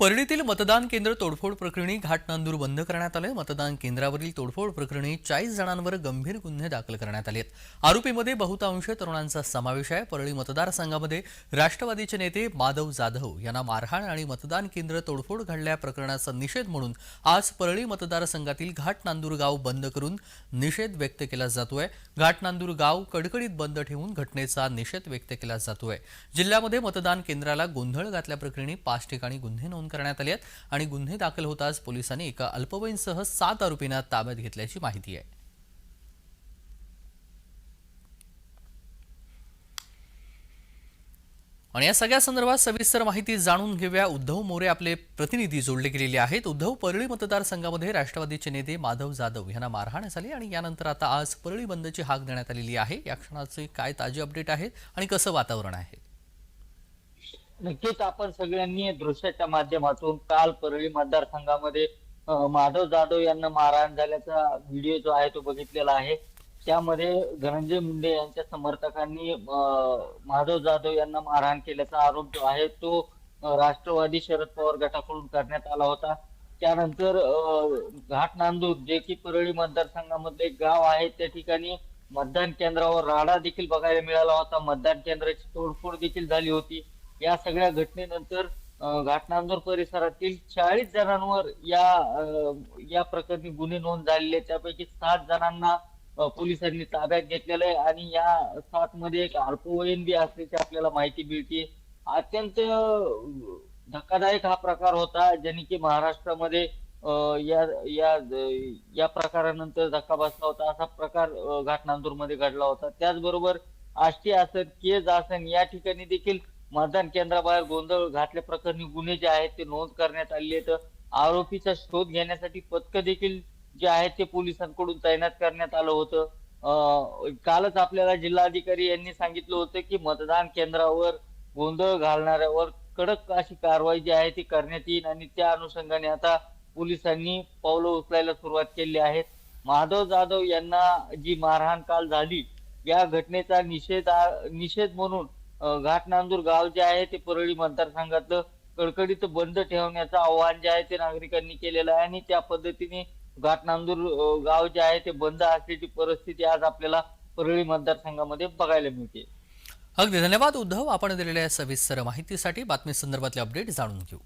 परळीतील मतदान केंद्र तोडफोड प्रकरणी घाट नांदूर बंद करण्यात आले मतदान केंद्रावरील तोडफोड प्रकरणी चाळीस जणांवर गंभीर गुन्हे दाखल करण्यात आले आहेत आरोपीमध्ये बहुतांश तरुणांचा समावेश आहे. परळी मतदारसंघामध्ये राष्ट्रवादीचे नेते माधव जाधव यांना मारहाण आणि मतदान केंद्र तोडफोड घडल्या प्रकरणाचा निषेध म्हणून आज परळी मतदारसंघातील घाट नांदूर गाव बंद करून निषेध व्यक्त केला जातोय. घाट नांदूर गाव कडकडीत बंद ठेवून घटनेचा निषेध व्यक्त केला जातोय. जिल्ह्यामध्ये मतदान केंद्राला गोंधळ घातल्याप्रकरणी पाच ठिकाणी गुन्हे नोंद करण्यात आले आहेत आणि गुन्हे दाखल होताच पोलिसांनी एका अल्पवयीनसह सात आरोपींना ताब्यात घेतल्याची माहिती आहे. आणि या सगळ्या संदर्भात सविस्तर माहिती जाणून घेऊया. उद्धव मोरे आपले प्रतिनिधी जोडले गेलेले आहेत. उद्धव परळी मतदारसंघामध्ये राष्ट्रवादीचे नेते माधव जाधव यांना मारहाण झाली आणि यानंतर आता आज परळी बंदची हाक देण्यात आलेली आहे. या क्षणाचे काय ताजे अपडेट आहेत आणि कसं वातावरण आहे? नक्कीच आपण सगळ्यांनी दृश्याच्या माध्यमातून काल परळी मतदारसंघामध्ये माधव जाधव यांना मारहाण झाल्याचा व्हिडिओ जो आहे तो बघितलेला आहे. त्यामध्ये धनंजय मुंडे यांच्या समर्थकांनी माधव जाधव यांना मारहाण केल्याचा आरोप जो आहे तो राष्ट्रवादी शरद पवार गटाकडून करण्यात आला होता. त्यानंतर घाट नांदूर जे की परळी मतदारसंघामधले एक गाव आहे त्या ठिकाणी मतदान केंद्रावर राडा देखील बघायला मिळाला होता. मतदान केंद्राची तोडफोड देखील झाली होती. या सगळ्या घटनेनंतर घाटनांदूर परिसरातील चाळीस जणांवर या या प्रकरणी गुन्हे नोंद झालेले. आहेत. त्यापैकी सात जणांना पोलिसांनी ताब्यात घेतलेलं आहे आणि या सात मध्ये एक अल्पवयीन बी असल्याची आपल्याला माहिती मिळते. अत्यंत धक्कादायक हा प्रकार होता ज्याने की महाराष्ट्रामध्ये या या या प्रकारानंतर धक्का बसला होता. असा प्रकार घाटनांदूरमध्ये मध्ये घडला होता. त्याचबरोबर आष्टी आसन केज आसन या ठिकाणी देखील मतदान केंद्राबाहेर गोंधळ घातल्या प्रकरणी गुन्हे जे आहेत ते नोंद करण्यात आले आहेत. आरोपीचा शोध घेण्यासाठी पथक देखील जे आहेत ते पोलिसांकडून तैनात करण्यात आलं होतं. कालच आपल्याला जिल्हाधिकारी यांनी सांगितलं होतं की मतदान केंद्रावर गोंधळ घालणाऱ्यावर कडक अशी कारवाई जी आहे ती करण्यात येईल आणि त्या अनुषंगाने आता पोलिसांनी पावलं उचलायला सुरुवात केली आहे. माधव जाधव यांना जी मारहाण काल झाली या घटनेचा निषेध निषेध म्हणून घाट घाटनांदूर गाव जे आहे ते परळी मतदारसंघातलं कडकडीत बंद ठेवण्याचं आव्हान जे आहे ते नागरिकांनी केलेलं आहे आणि त्या पद्धतीने घाटनांदूर नांदूर गाव जे आहे ते बंद असल्याची परिस्थिती आज आपल्याला परळी मतदारसंघामध्ये बघायला मिळते. अगदी धन्यवाद उद्धव. आपण दिलेल्या सविस्तर माहितीसाठी बातमी संदर्भातले अपडेट जाणून घेऊ.